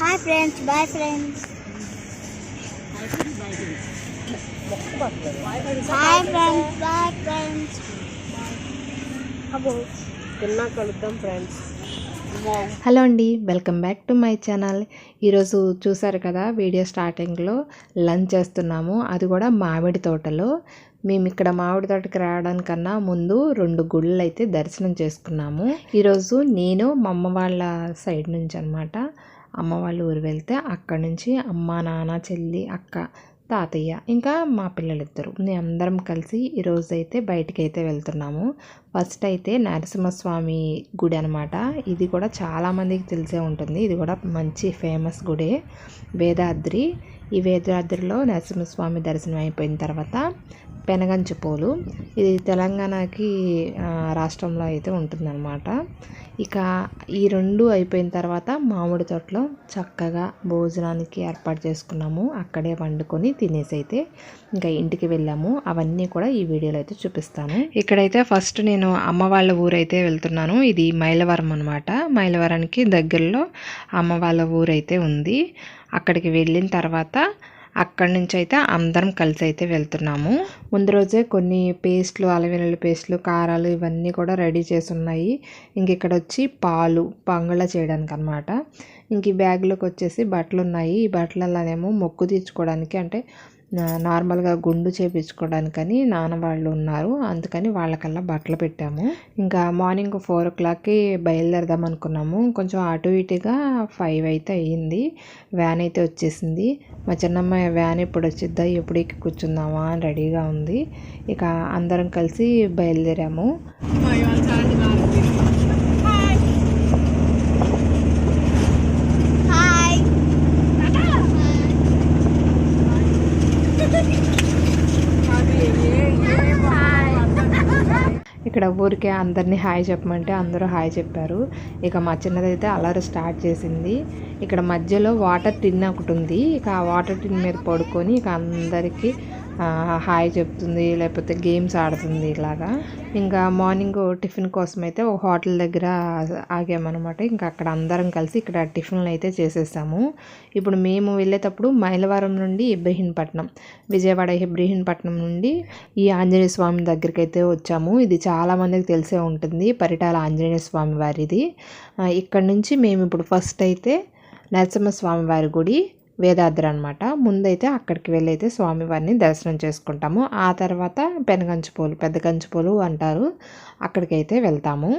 Hi friends bye friends hi friends bye friends అబ్బో తిన్నా కలుద్దాం ఫ్రెండ్స్ హలో అండి. Welcome back to my channel ఈరోజు చూసారు కదా వీడియో స్టార్టింగ్లో లంచ్ చేస్తున్నాము. అది కూడా మామిడి తోటలో. మేము ఇక్కడ మామిడి తోటకి రావడానికన్నా ముందు రెండు గుళ్ళు అయితే దర్శనం చేసుకున్నాము. ఈరోజు నేను మా అమ్మ వాళ్ళ సైడ్ నుంచి అనమాట అమ్మ వాళ్ళ ఊరు వెళ్తే అక్కడి నుంచి అమ్మ నాన్న చెల్లి అక్క తాతయ్య ఇంకా మా పిల్లలిద్దరు. మేము అందరం కలిసి ఈరోజు అయితే బయటికి అయితే వెళ్తున్నాము. ఫస్ట్ అయితే నరసింహస్వామి గుడి అనమాట ఇది కూడా చాలామందికి తెలిసే ఉంటుంది. ఇది కూడా మంచి ఫేమస్ గుడే. వేదాద్రి ఈ వేదాద్రిలో నరసింహస్వామి దర్శనం అయిపోయిన తర్వాత పెనగంచిపోలు ఇది తెలంగాణకి రాష్ట్రంలో అయితే ఉంటుందన్నమాట. ఇక ఈ రెండు అయిపోయిన తర్వాత మామిడి తోటలో చక్కగా భోజనానికి ఏర్పాటు చేసుకున్నాము. అక్కడే వండుకొని తినేసి అయితే ఇంకా ఇంటికి వెళ్ళాము. అవన్నీ కూడా ఈ వీడియోలో అయితే చూపిస్తాను. ఇక్కడైతే ఫస్ట్ నేను అమ్మ వాళ్ళ ఊరైతే వెళ్తున్నాను. ఇది మైలవరం అనమాట మైలవరానికి దగ్గరలో అమ్మ వాళ్ళ ఊరైతే ఉంది. అక్కడికి వెళ్ళిన తర్వాత అక్కడి నుంచి అయితే అందరం కలిసి అయితే వెళ్తున్నాము. ముందు రోజే కొన్ని పేస్ట్లు అలవెల్లుల్లి పేస్ట్లు కారాలు ఇవన్నీ కూడా రెడీ చేసి ఉన్నాయి. ఇంక ఇక్కడ వచ్చి పాలు పంగళ చేయడానికి అనమాట ఇంక ఈ బ్యాగ్లోకి వచ్చేసి బట్టలు ఉన్నాయి ఈ బట్టలలోనేమో మొక్కు తీర్చుకోవడానికి అంటే నార్మల్గా గుండు చేపించుకోవడానికని నాన్న వాళ్ళు ఉన్నారు. అందుకని వాళ్ళకల్లా బట్టలు పెట్టాము. ఇంకా మార్నింగ్ ఫోర్ ఓ క్లాక్కి బయలుదేరదాం అనుకున్నాము. కొంచెం అటు ఇటుగా ఫైవ్ అయితే అయ్యింది. వ్యాన్ అయితే వచ్చేసింది. మా చిన్నమ్మ వ్యాన్ ఎప్పుడు వచ్చిద్దా? ఎప్పుడు ఎక్కి కూర్చుందామా? అని రెడీగా ఉంది. ఇక అందరం కలిసి బయలుదేరాము హాయ్ ఇక్కడ ఊరికే అందరినీ హాయ్ చెప్పమంటే అందరూ హాయ్ చెప్పారు. ఇక మా చిన్నదైతే అలరి స్టార్ట్ చేసింది. ఇక్కడ మధ్యలో వాటర్ టిన్ ఒకటి ఉంది. ఇక ఆ వాటర్ టిన్ మీద పడుకొని ఇక అందరికీ హాయ్ చెప్తుంది లేకపోతే గేమ్స్ ఆడుతుంది ఇలాగా. ఇంకా మార్నింగ్ టిఫిన్ కోసం అయితే ఒక హోటల్ దగ్గర ఆగామన్నమాట. ఇంకా అక్కడ అందరం కలిసి ఇక్కడ టిఫిన్లు అయితే చేసేసాము. ఇప్పుడు మేము వెళ్ళేటప్పుడు మైలవరం నుండి ఇబ్రహీంపట్నం విజయవాడ ఇబ్రహీంపట్నం నుండి ఈ ఆంజనేయ స్వామి దగ్గరికి అయితే వచ్చాము. ఇది చాలామందికి తెలిసే ఉంటుంది. పరిటాల ఆంజనేయ స్వామి వారిది. ఇక్కడ నుంచి మేము ఇప్పుడు ఫస్ట్ అయితే నరసింహస్వామి వారి గుడి వేదాద్రి అనమాట ముందైతే అక్కడికి వెళ్ళి అయితే స్వామివారిని దర్శనం చేసుకుంటాము. ఆ తర్వాత పెనగంచిపోలు పెద్ద గంచిపోలు అంటారు. అక్కడికైతే వెళ్తాము.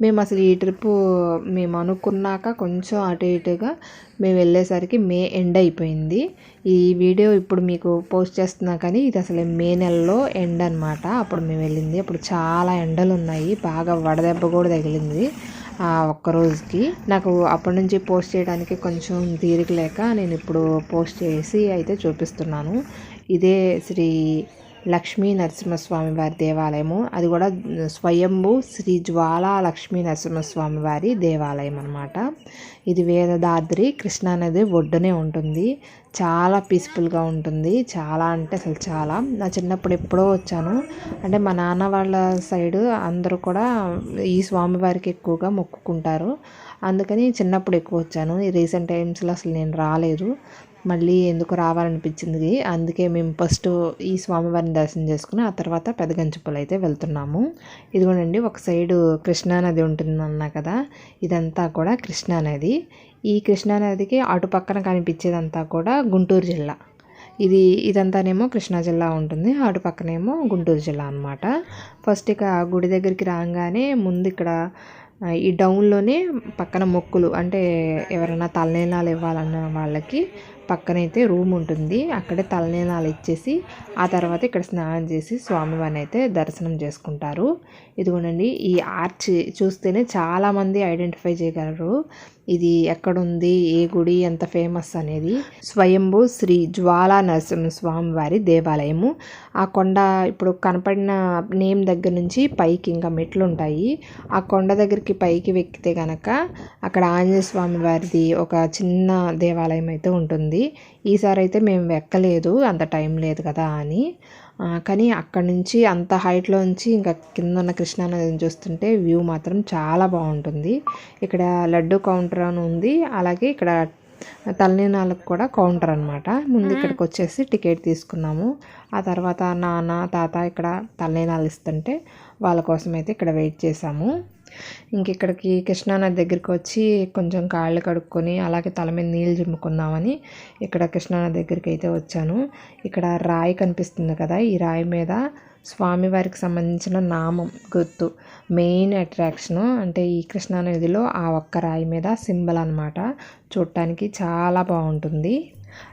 మేము అసలు ఈ ట్రిప్ మేము అనుకున్నాక కొంచెం అటు ఇటుగా మేము వెళ్ళేసరికి మే ఎండ్ అయిపోయింది ఈ వీడియో ఇప్పుడు మీకు పోస్ట్ చేస్తున్నా కానీ ఇది అసలు మే నెలలో ఎండ్ అనమాట అప్పుడు మేము వెళ్ళింది అప్పుడు చాలా ఎండలు ఉన్నాయి బాగా వడదెబ్బ కూడా తగిలింది ఆ ఒక్క రోజుకి. నాకు అప్పటి నుంచి పోస్ట్ చేయడానికి కొంచెం తీరిక లేక నేను ఇప్పుడు పోస్ట్ చేసి అయితే చూపిస్తున్నాను. ఇదే శ్రీ లక్ష్మీ నరసింహస్వామి వారి దేవాలయము. అది కూడా స్వయంభు శ్రీ జ్వాలా లక్ష్మీ నరసింహస్వామి వారి దేవాలయం అనమాట ఇది వేదదాద్రి కృష్ణానది ఒడ్డునే ఉంటుంది. చాలా పీస్ఫుల్గా ఉంటుంది. చాలా అంటే అసలు చాలా. నా చిన్నప్పుడు ఎప్పుడో వచ్చాను. అంటే మా నాన్న వాళ్ళ సైడ్ అందరూ కూడా ఈ స్వామివారికి ఎక్కువగా మొక్కుకుంటారు. అందుకని చిన్నప్పుడు ఎక్కువ వచ్చాను. ఈ రీసెంట్ టైమ్స్లో అసలు నేను రాలేదు. మళ్ళీ ఎందుకు రావాలనిపించింది. అందుకే మేము ఫస్ట్ ఈ స్వామివారిని దర్శనం చేసుకుని ఆ తర్వాత పెదగంచుపల్లి అయితే వెళ్తున్నాము. ఇదిగోనండి ఒక సైడు కృష్ణానది ఉంటుందన్నా కదా ఇదంతా కూడా కృష్ణానది ఈ కృష్ణానదికి అటు పక్కన కనిపించేదంతా కూడా గుంటూరు జిల్లా. ఇది ఇదంతానేమో కృష్ణా జిల్లా ఉంటుంది అటు పక్కనేమో గుంటూరు జిల్లా అనమాట ఫస్ట్ ఇక గుడి దగ్గరికి రాగానే ముందు ఇక్కడ ఈ డౌన్లోనే పక్కన మొక్కులు అంటే ఎవరైనా తలనీలాలు ఇవ్వాలన్న వాళ్ళకి పక్కనైతే రూమ్ ఉంటుంది. అక్కడే తలనీలాలు ఇచ్చేసి ఆ తర్వాత ఇక్కడ స్నానం చేసి స్వామివారిని అయితే దర్శనం చేసుకుంటారు. ఇదిగోనండి ఈ ఆర్చ్ చూస్తేనే చాలామంది ఐడెంటిఫై చేయగలరు. ఇది ఎక్కడుంది? ఏ గుడి ఎంత ఫేమస్ అనేది స్వయంభూ శ్రీ జ్వాలా నరసింహ స్వామి వారి దేవాలయము. ఆ కొండ ఇప్పుడు కనపడిన నేమ్ దగ్గర నుంచి పైకి ఇంకా మెట్లు ఉంటాయి ఆ కొండ దగ్గరికి పైకి వెక్కితే గనక అక్కడ ఆంజనేయ స్వామి వారిది ఒక చిన్న దేవాలయం అయితే ఉంటుంది. ఈసారి అయితే మేము ఎక్కలేదు అంత టైం లేదు కదా అని. కానీ అక్కడ నుంచి అంత హైట్లో నుంచి ఇంకా కింద ఉన్న కృష్ణానదిని చూస్తుంటే వ్యూ మాత్రం చాలా బాగుంటుంది. ఇక్కడ లడ్డు కౌంటర్ అని ఉంది. అలాగే ఇక్కడ తలనీనాలకు కూడా కౌంటర్ అనమాట ముందు ఇక్కడికి వచ్చేసి టికెట్ తీసుకున్నాము. ఆ తర్వాత నాన్న తాత ఇక్కడ తలనీనాలు ఇస్తుంటే వాళ్ళ కోసం అయితే ఇక్కడ వెయిట్ చేసాము ఇంక ఇక్కడికి కృష్ణానది దగ్గరికి వచ్చి కొంచెం కాళ్ళు కడుక్కొని అలాగే తల మీద నీళ్ళు చిమ్ముకుందామని ఇక్కడ కృష్ణానది దగ్గరికి అయితే వచ్చాను. ఇక్కడ రాయి కనిపిస్తుంది కదా ఈ రాయి మీద స్వామివారికి సంబంధించిన నామం గుర్తు మెయిన్ అట్రాక్షను. అంటే ఈ కృష్ణానదిలో ఆ ఒక్క రాయి మీద సింబల్ అనమాట చూడటానికి చాలా బాగుంటుంది.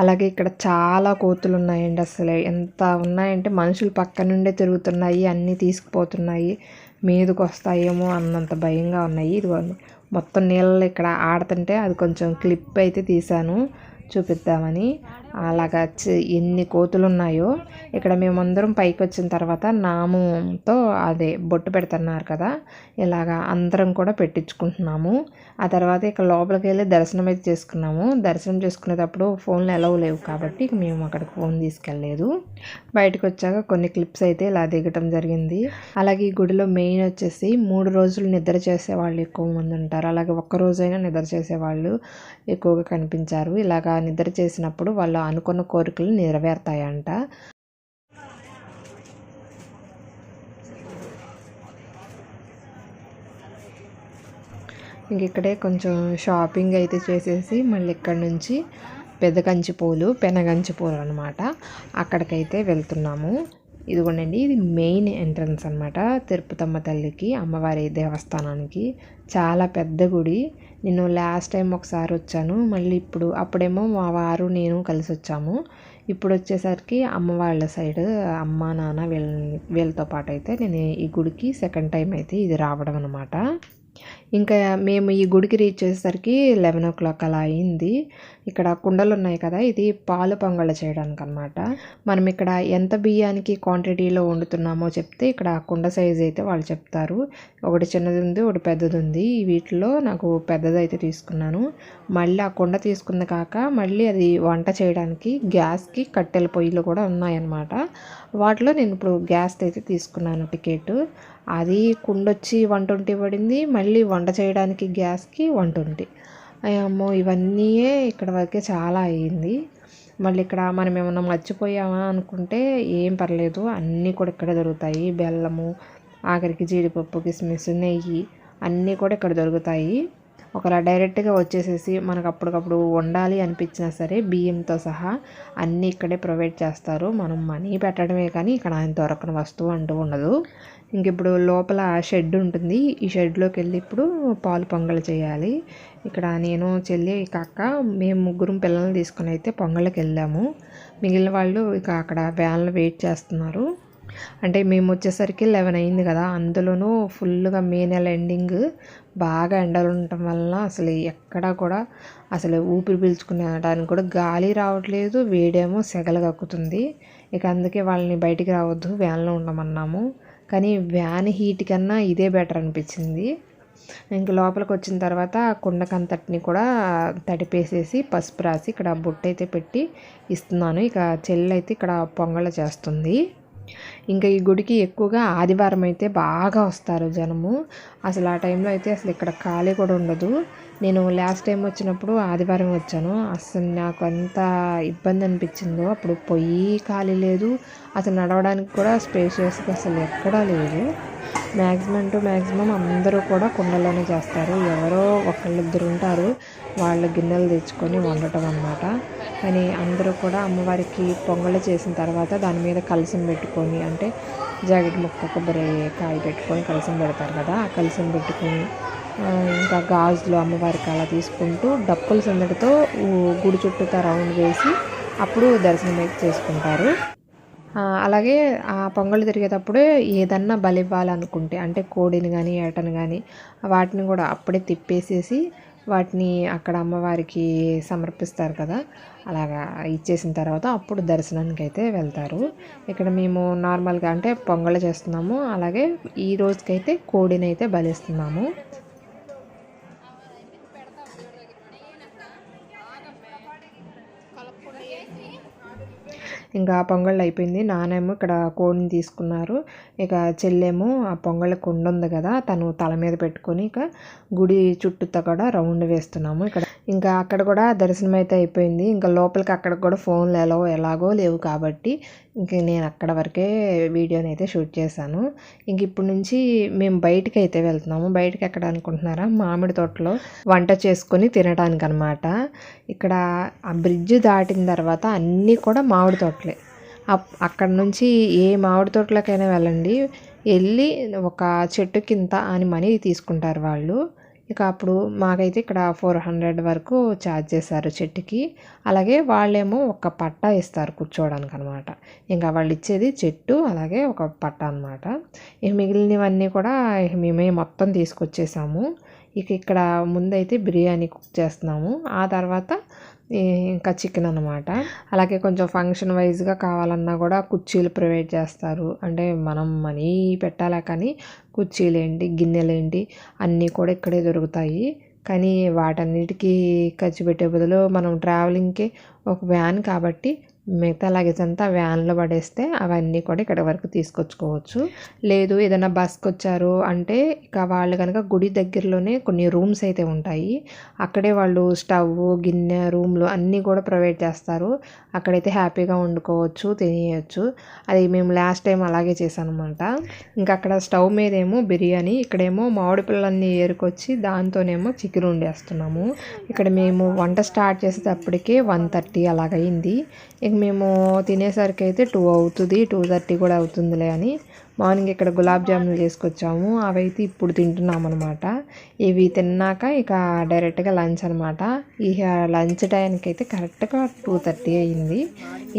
అలాగే ఇక్కడ చాలా కోతులు ఉన్నాయండి అసలు. ఎంత ఉన్నాయంటే మనుషులు పక్క నుండే తిరుగుతున్నాయి అన్నీ తీసుకుపోతున్నాయి. మీదకొస్తాయేమో అన్నంత భయంగా ఉన్నాయి. ఇదిగోండి మొత్తం నీళ్ళు ఇక్కడ ఆడుతుంటే అది కొంచెం క్లిప్ అయితే తీశాను చూపిద్దామని. అలాగా ఎన్ని కోతులు ఉన్నాయో ఇక్కడ మేమందరం పైకి వచ్చిన తర్వాత నామంతో అదే బొట్టు పెడుతున్నారు కదా ఇలాగా అందరం కూడా పెట్టించుకుంటున్నాము. ఆ తర్వాత ఇక లోపలికి వెళ్ళి దర్శనం అయితే చేసుకున్నాము. దర్శనం చేసుకునేటప్పుడు ఫోన్లు ఎలవ్ లేవు కాబట్టి మేము అక్కడికి ఫోన్ తీసుకెళ్ళలేదు. బయటకు వచ్చాక కొన్ని క్లిప్స్ అయితే ఇలా దిగటం జరిగింది. అలాగే ఈ గుడిలో మెయిన్ వచ్చేసి మూడు రోజులు నిద్ర చేసే వాళ్ళు ఎక్కువ మంది ఉంటారు. అలాగే ఒక్క రోజైనా నిద్ర చేసే వాళ్ళు ఎక్కువగా కనిపించారు. ఇలాగా నిద్ర చేసినప్పుడు వాళ్ళు అనుకున్న కోరికలు నెరవేరుతాయంట. ఇంక ఇక్కడే కొంచెం షాపింగ్ అయితే చేసేసి మళ్ళీ ఇక్కడ నుంచి పెద్ద పూలు పెనగంచి పూలు అనమాట అక్కడికైతే వెళ్తున్నాము. ఇదిగోండి ఇది మెయిన్ ఎంట్రన్స్ అనమాట తిరుపతమ్మ తల్లికి అమ్మవారి దేవస్థానానికి చాలా పెద్ద గుడి. నేను లాస్ట్ టైం ఒకసారి వచ్చాను. మళ్ళీ ఇప్పుడు అప్పుడేమో మా వారు నేను కలిసి వచ్చాము. ఇప్పుడు వచ్చేసరికి అమ్మ వాళ్ళ సైడ్ అమ్మ నాన్న వీళ్ళ వీళ్ళతో పాటు అయితే నేను ఈ గుడికి సెకండ్ టైం అయితే ఇది రావడం అనమాట ఇంకా మేము ఈ గుడికి రీచ్ చేసేసరికి లెవెన్ ఓ క్లాక్ అలా అయింది. ఇక్కడ కుండలు ఉన్నాయి కదా ఇది పాలు పొంగళ్ళ చేయడానికి అనమాట మనం ఇక్కడ ఎంత బియ్యానికి క్వాంటిటీలో వండుతున్నామో చెప్తే ఇక్కడ కుండ సైజ్ అయితే వాళ్ళు చెప్తారు. ఒకటి చిన్నది ఉంది ఒకటి పెద్దది ఉంది. వీటిలో నాకు పెద్దది అయితే తీసుకున్నాను. మళ్ళీ ఆ కుండ తీసుకున్న కాక మళ్ళీ అది వంట చేయడానికి గ్యాస్కి కట్టెల పొయ్యిలు కూడా ఉన్నాయన్నమాట. వాటిలో నేను ఇప్పుడు గ్యాస్ అయితే తీసుకున్నాను టికెట్. అది కుండొచ్చి వన్ ట్వంటీ పడింది మళ్ళీ వంట చేయడానికి గ్యాస్కి వన్ ట్వంటీ అమ్మో ఇవన్నీయే ఇక్కడ వరకే చాలా అయ్యింది మళ్ళీ ఇక్కడ మనం ఏమన్నా మర్చిపోయామా అనుకుంటే ఏం పర్లేదు అన్నీ కూడా ఇక్కడ దొరుకుతాయి. బెల్లము ఆఖరికి జీడిపప్పు కిస్మిస్ నెయ్యి అన్నీ కూడా ఇక్కడ దొరుకుతాయి. ఒకలా డైరెక్ట్గా వచ్చేసేసి మనకు అప్పటికప్పుడు వండాలి అనిపించినా సరే బియ్యంతో సహా అన్నీ ఇక్కడే ప్రొవైడ్ చేస్తారు. మనం మనీ పెట్టడమే కానీ ఇక్కడ ఆయన దొరకని వస్తువు అంటూ ఉండదు. ఇంక ఇప్పుడు లోపల షెడ్ ఉంటుంది. ఈ షెడ్లోకి వెళ్ళి ఇప్పుడు పాలు పొంగల్ చేయాలి. ఇక్కడ నేను చెల్లి కాక మేము ముగ్గురం పిల్లల్ని తీసుకుని అయితే పొంగళ్ళకి వెళ్ళాము. మిగిలిన వాళ్ళు ఇక అక్కడ వ్యాన్లో వెయిట్ చేస్తున్నారు. అంటే మేము వచ్చేసరికి లెవెన్ అయింది కదా అందులోనూ ఫుల్గా మే నెల ఎండింగ్ బాగా ఎండలు ఉండటం వలన అసలు ఎక్కడా కూడా అసలు ఊపిరి పీల్చుకునేటానికి కూడా గాలి రావట్లేదు వేడేమో సెగలు కక్కుతుంది. ఇక అందుకే వాళ్ళని బయటికి రావద్దు వ్యాన్లో ఉండమన్నాము. కానీ వ్యాన్ హీట్ కన్నా ఇదే బెటర్ అనిపించింది. ఇంక లోపలికి వచ్చిన తర్వాత కుండకంతటిని కూడా తడిపేసేసి పసుపు రాసి ఇక్కడ బొట్టు అయితే పెట్టి ఇస్తున్నాను. ఇక చెల్లి అయితే ఇక్కడ పొంగళ్ళ చేస్తుంది. ఇంకా ఈ గుడికి ఎక్కువగా ఆదివారం అయితే బాగా వస్తారు జనము. అసలు ఆ టైంలో అయితే అసలు ఇక్కడ ఖాళీ కూడా ఉండదు. నేను లాస్ట్ టైం వచ్చినప్పుడు ఆదివారం వచ్చాను. అసలు నాకు అంత ఇబ్బంది అనిపించిందో అప్పుడు పొయ్యి ఖాళీ లేదు. అసలు నడవడానికి కూడా స్పేషియస్గా అసలు ఎక్కడా లేదు. మ్యాక్సిమం టు మ్యాక్సిమం అందరూ కూడా కుండలోనే చేస్తారు. ఎవరో ఒకళ్ళిద్దరు ఉంటారు. వాళ్ళ గిన్నెలు తెచ్చుకొని వండటం అన్నమాట. కానీ అందరూ కూడా అమ్మవారికి పొంగళ్ళు చేసిన తర్వాత దాని మీద కలిసి పెట్టుకొని అంటే జాకెట్ ముక్క కొబ్బరి కాయ పెట్టుకొని కలసం పెడతారు కదా ఆ కలసం పెట్టుకొని ఇంకా గాజులు అమ్మవారికి అలా తీసుకుంటూ డప్పుల సందడితో గుడి చుట్టూతా రౌండ్ వేసి అప్పుడు దర్శనం అయితే చేసుకుంటారు. అలాగే ఆ పొంగళ్ళు తిరిగేటప్పుడే ఏదన్నా బలివ్వాలనుకుంటే అంటే కోడిని కానీ ఏటని కానీ వాటిని కూడా అప్పుడే తిప్పేసేసి వాటిని అక్కడ అమ్మవారికి సమర్పిస్తారు కదా. అలాగా ఇచ్చేసిన తర్వాత అప్పుడు దర్శనానికి అయితే వెళ్తారు. ఇక్కడ మేము నార్మల్గా అంటే పొంగల్ చేస్తున్నాము. అలాగే ఈ రోజుకైతే కోడిని అయితే బలిస్తున్నాము. ఇంకా పొంగళ్ళు అయిపోయింది. నానేమో ఇక్కడ కోడిని తీసుకున్నారు. ఇక చెల్లేమో ఆ పొంగళ్ళ కుండ ఉంది కదా తను తల మీద పెట్టుకొని ఇక గుడి చుట్టూతో కూడా రౌండ్ వేస్తున్నాము. ఇక్కడ ఇంకా అక్కడ కూడా దర్శనం అయితే అయిపోయింది. ఇంకా లోపలికి అక్కడ కూడా ఫోన్లు ఎలా ఎలాగో లేవు కాబట్టి ఇంక నేను అక్కడ వరకే వీడియోని అయితే షూట్ చేశాను. ఇంక ఇప్పుడు నుంచి మేము బయటికి అయితే వెళ్తున్నాము. బయటకి ఎక్కడ అనుకుంటున్నారా? మామిడి తోటలో వంట చేసుకొని తినడానికి అనమాట ఇక్కడ ఆ బ్రిడ్జ్ దాటిన తర్వాత అన్నీ కూడా మామిడి తోటలే. అప్- అక్కడ నుంచి ఏ మామిడి తోటలకైనా వెళ్ళండి. వెళ్ళి ఒక చెట్టు కింద అని మనీ తీసుకుంటారు వాళ్ళు. ఇక అప్పుడు మాకైతే ఇక్కడ ఫోర్ హండ్రెడ్ వరకు ఛార్జ్ చేశారు చెట్టుకి. అలాగే వాళ్ళేమో ఒక పట్టా ఇస్తారు కూర్చోవడానికి అనమాట ఇంకా వాళ్ళు ఇచ్చేది చెట్టు అలాగే ఒక పట్ట అనమాట ఇక మిగిలినవన్నీ కూడా మేమే మొత్తం తీసుకొచ్చేసాము. ఇక ఇక్కడ ముందైతే బిర్యానీ కుక్ చేస్తున్నాము. ఆ తర్వాత ఇంకా చికెన్ అనమాట అలాగే కొంచెం ఫంక్షన్ వైజ్గా కావాలన్నా కూడా కుర్చీలు ప్రొవైడ్ చేస్తారు. అంటే మనం మనీ పెట్టాలా కానీ కుర్చీలు ఏంటి గిన్నెలు ఏంటి అన్నీ కూడా ఇక్కడే దొరుకుతాయి. కానీ వాటన్నిటికీ ఖర్చు పెట్టే బదులు మనం ట్రావెలింగ్కి ఒక వ్యాన్ కాబట్టి మిగతా లగేజ్ అంతా వ్యాన్లో పడేస్తే అవన్నీ కూడా ఇక్కడ వరకు తీసుకొచ్చుకోవచ్చు. లేదు ఏదైనా బస్కి వచ్చారు అంటే ఇక వాళ్ళు కనుక గుడి దగ్గరలోనే కొన్ని రూమ్స్ అయితే ఉంటాయి. అక్కడే వాళ్ళు స్టవ్ గిన్నె రూమ్లు అన్నీ కూడా ప్రొవైడ్ చేస్తారు. అక్కడైతే హ్యాపీగా వండుకోవచ్చు తినేయచ్చు. అది మేము లాస్ట్ టైం అలాగే చేశానమాట. ఇంకా అక్కడ స్టవ్ మీదేమో బిర్యానీ ఇక్కడేమో మామిడి పిల్లలన్నీ ఏరుకొచ్చి దాంతోనేమో చికెన్ వండేస్తున్నాము. ఇక్కడ మేము వంట స్టార్ట్ చేసేటప్పటికే వన్ థర్టీ అలాగైంది ఇక మేము తినేసరికి అయితే టూ అవుతుంది టూ థర్టీ కూడా అవుతుందిలే అని. మార్నింగ్ ఇక్కడ గులాబ్ జాములు చేసుకొచ్చాము. అవైతే ఇప్పుడు తింటున్నాం అనమాట ఇవి తిన్నాక ఇక డైరెక్ట్గా లంచ్ అనమాట ఇక లంచ్ టైంకి అయితే కరెక్ట్గా టూ థర్టీ అయింది.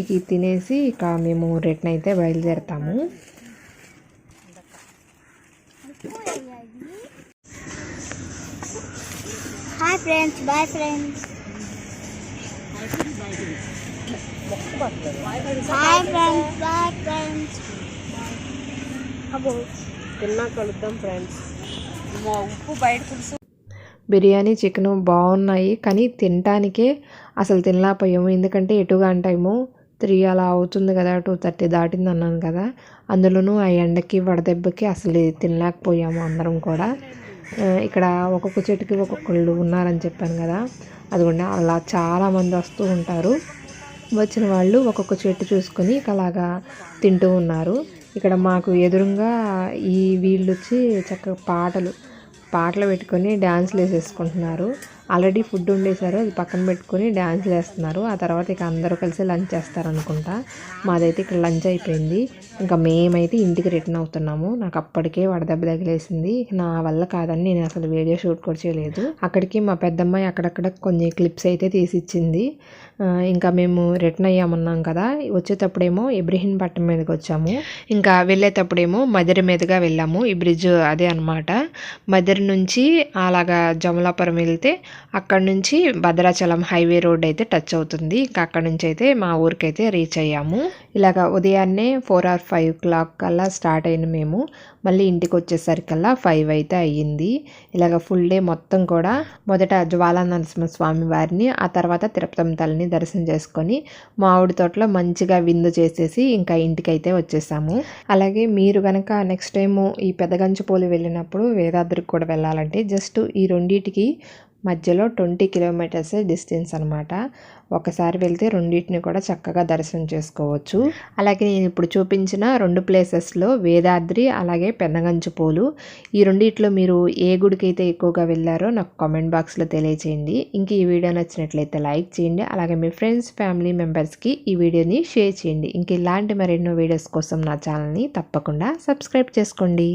ఇక తినేసి ఇక మేము రిటర్న్ అయితే బయలుదేరుతాము. Hi friends bye friends hi friends bye friends అబ్బో తిన్నా కలుద్దాం ఫ్రెండ్స్ ఉప్పు బయట పులుసు. బిర్యానీ చికెన్ బాగున్నాయి కానీ తినటానికే అసలు తినలేకపోయాము. ఎందుకంటే ఎటుగా టైము త్రీ అలా అవుతుంది కదా టూ థర్టీ దాటింది అన్నాను కదా. అందులోనూ ఆ ఎండకి వడదెబ్బకి అసలు తినలేకపోయాము అందరం కూడా. ఇక్కడ ఒక్కొక్క చెట్టుకి ఒక్కొక్కళ్ళు ఉన్నారని చెప్పాను కదా. అదిగోండి అలా చాలామంది వస్తూ ఉంటారు. వచ్చిన వాళ్ళు ఒక్కొక్క చెట్టు చూసుకొని ఇక అలాగా తింటూ ఉన్నారు. ఇక్కడ మాకు ఎదురుగా ఈ వీళ్ళు వచ్చి చక్కగా పాటలు పాటలు పెట్టుకొని డ్యాన్స్లు వేసేసుకుంటున్నారు. ఆల్రెడీ ఫుడ్ ఉండేశారు అది పక్కన పెట్టుకొని డ్యాన్స్లు వేస్తున్నారు ఆ తర్వాత ఇక అందరూ కలిసి లంచ్ చేస్తారు అనుకుంటా మాదైతే ఇక్కడ లంచ్ అయిపోయింది. ఇంకా మేమైతే ఇంటికి రిటర్న్ అవుతున్నాము. నాకు అప్పటికే వడదెబ్బ తగిలేసింది. నా వల్ల కాదని నేను అసలు వీడియో షూట్ కూడా చేయలేదు. అక్కడికి మా పెద్దమ్మాయి అక్కడక్కడ కొన్ని క్లిప్స్ అయితే తీసి ఇచ్చింది ఇంకా మేము రిటర్న్ అయ్యామన్నాం కదా. వచ్చేటప్పుడేమో ఇబ్రహీంపట్నం మీదకి వచ్చాము. ఇంకా వెళ్ళేటప్పుడేమో మదిరి మీదుగా వెళ్ళాము. ఈ బ్రిడ్జ్ అదే అనమాట మదిరి నుంచి అలాగా జమలాపురం వెళ్తే అక్కడ నుంచి భద్రాచలం హైవే రోడ్ అయితే టచ్ అవుతుంది. ఇంకా అక్కడ నుంచి అయితే మా ఊరికైతే రీచ్ అయ్యాము. ఇలాగ ఉదయాన్నే ఫోర్ ఆర్ ఫైవ్ క్లాక్ కల్లా స్టార్ట్ అయిన మేము. మళ్ళీ ఇంటికి వచ్చేసరికల్లా ఫైవ్ అయితే అయ్యింది. ఇలాగ ఫుల్ డే మొత్తం కూడా మొదట జ్వాలానరసింహ స్వామి వారిని ఆ తర్వాత తిరుపతమ్మ తల్లిని దర్శనం చేసుకొని మామిడి తోటలో మంచిగా విందు చేసేసి ఇంకా ఇంటికైతే వచ్చేసాము. అలాగే మీరు కనుక నెక్స్ట్ టైము ఈ పెదగంచుపోలి వెళ్ళినప్పుడు వేదాద్రికి కూడా వెళ్ళాలంటే జస్ట్ ఈ రెండింటికి మధ్యలో ట్వంటీ కిలోమీటర్స్ డిస్టెన్స్ అనమాట ఒకసారి వెళ్తే రెండింటిని కూడా చక్కగా దర్శనం చేసుకోవచ్చు. అలాగే నేను ఇప్పుడు చూపించిన రెండు ప్లేసెస్లో వేదాద్రి అలాగే పెన్నగంచుపోలు ఈ రెండిట్లో మీరు ఏ గుడికి అయితే ఎక్కువగా వెళ్ళారో నాకు కామెంట్ బాక్స్లో తెలియచేయండి. ఇంక ఈ వీడియో నచ్చినట్లయితే లైక్ చేయండి. అలాగే మీ ఫ్రెండ్స్ ఫ్యామిలీ మెంబర్స్కి ఈ వీడియోని షేర్ చేయండి. ఇంక ఇలాంటి మరెన్నో వీడియోస్ కోసం నా ఛానల్ని తప్పకుండా సబ్స్క్రైబ్ చేసుకోండి.